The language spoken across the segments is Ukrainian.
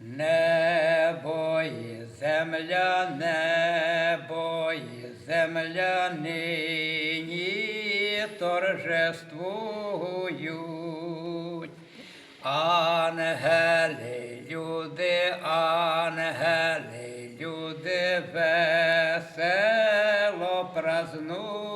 Небо і земля, небо і земля нині торжествують. Ангели, люди, ангели, люди весело празнують.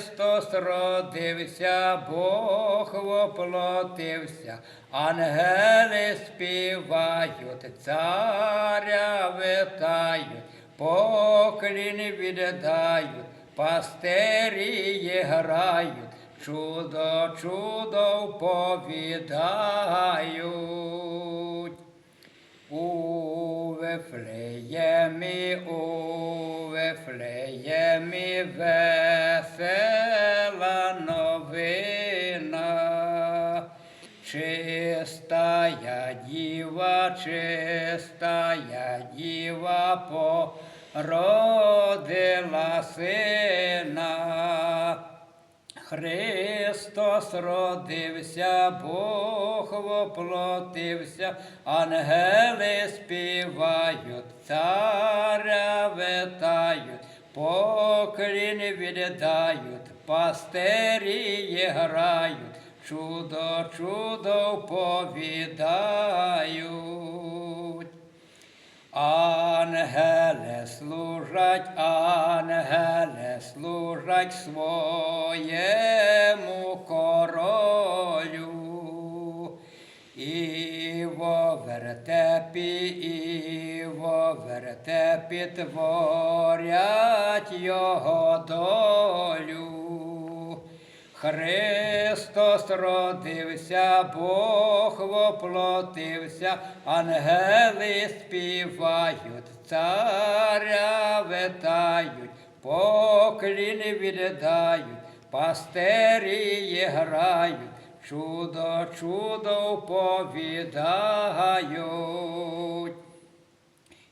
Христос родився, Бог воплотився, ангели співають, царя витають, поклін віддають, пастирі грають, чудо, чудо вповідають. У Вифлеємі, у Вифлеємі весела новина. Чистая діва, чистая діва породила сина. Христос родився, Бог воплотився, ангели співають, царя витають, поклін віддають, пастирі грають, чудо, чудо повідають. Ангели служать, ангели служать своєму королю. І во вертепі, і во вертепі творять його долю. Христос родився, Бог воплотився, ангели співають, царя витають, поклін віддають, пастирі грають, чудо, чудо повідають.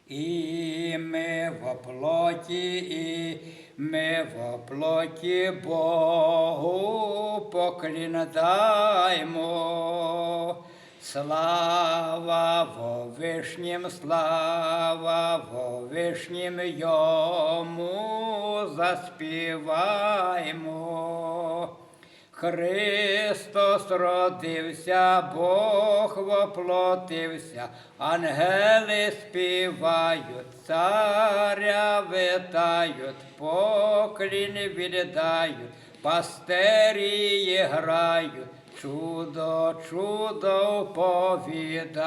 І ми в плоті, і ми в плоті Богу покліндаємо. Слава во вишнім, слава во вишнім йому заспіваймо. Христос родився, Бог воплотився, ангели співають, царя витають, поклін віддають, пастирі грають, чудо, чудо повідають.